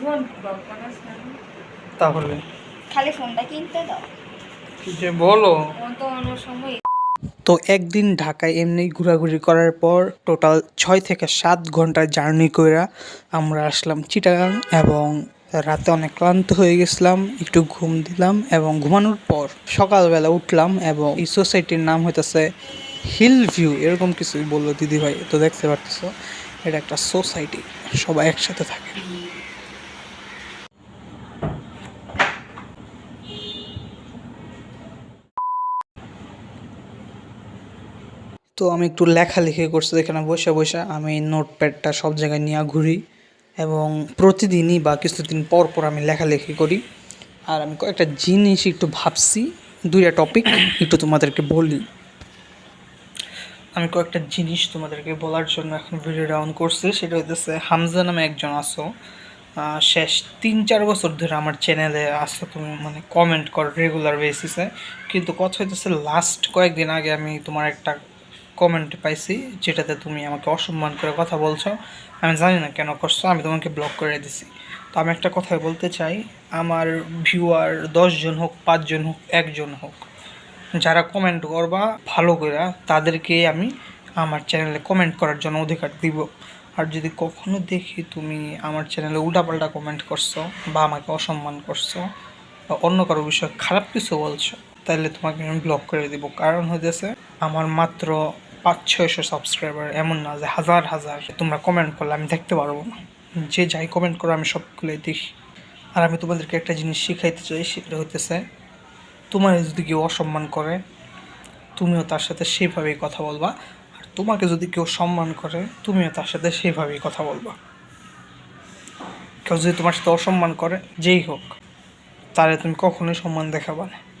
বোন তাহলে? খালি ফোনটা কিনতে দাও। যে বলো? তো অন্য সময়। তো একদিন ঢাকায় এমনি ঘোরাঘুরি করার পর টোটাল ছয় থেকে সাত ঘণ্টার জার্নি কইরা আমরা আসলাম চিটাগাং এবং রাতে অনেক ক্লান্ত হয়ে গেছিলাম একটু ঘুম দিলাম এবং ঘুমানোর পর সকালবেলা উঠলাম এবং এই সোসাইটির নাম হইতেছে হিল ভিউ এরকম কিছুই বলল দিদি ভাই তো দেখতে পারতেছো। এটা একটা সোসাইটি, সবাই একসাথে থাকে। তো আমি একটু লেখালেখি করছি এখানে বসে বসে আমি নোটপ্যাডটা সব জায়গায় নিয়ে ঘুরি এবং প্রতিদিনই বা কিছুদিন পর পর আমি লেখালেখি করি। আর আমি কয়েকটা জিনিস একটু ভাবছি, দুইটা টপিক একটু তোমাদেরকে বলি। আমি কয়েকটা জিনিস তোমাদেরকে বলার জন্য এখন ভিডিও ডাউন করছি। সেটা হইতেছে, হামজা নামে একজন আসো শেষ তিন চার বছর ধরে আমার চ্যানেলে আসো তুমি মানে কমেন্ট করো রেগুলার বেসিসে কিন্তু কথা হইতেছে লাস্ট কয়েকদিন আগে আমি তোমার একটা কমেন্ট পাইছি, যেটাতে তুমি আমাকে অসম্মান করে কথা বলছো। আমি জানি না কেন করছ, আমি তোমাকে ব্লক করে দিছি। তো আমি একটা কথাই বলতে চাই, আমার ভিউয়ার দশজন হোক, পাঁচজন হোক, একজন হোক যারা কমেন্ট করবা, ভালো করে তাদেরকে আমি আমার চ্যানেলে কমেন্ট করার জন্য অধিকার দিব। আর যদি কখনো দেখি তুমি আমার চ্যানেলে উল্টাপাল্টা কমেন্ট করছ বা আমাকে অসম্মান করছ বা অন্য কারও বিষয়ে খারাপ কিছু বলছো, তাহলে তোমাকে আমি ব্লক করে দিব। কারণ হইতেছে, আমার মাত্র পাঁচ, ছয়শো সাবস্ক্রাইবার এমন না যে হাজার হাজার। তোমরা কমেন্ট করলে আমি দেখতে পারব না। যে যাই কমেন্ট করো, আমি সবগুলোই দেখি। আর আমি তোমাদেরকে একটা জিনিস শিখাইতে চাই, সেটা হইতেছে তোমার যদি কেউ অসম্মান করে, তুমিও তার সাথে সেভাবেই কথা বলবা। আর তোমাকে যদি কেউ সম্মান করে, তুমিও তার সাথে সেভাবেই কথা বলবা। কেউ যদি তোমার সাথে অসম্মান করে, যেই হোক, তারে তুমি কখনোই সম্মান দেখাবা না।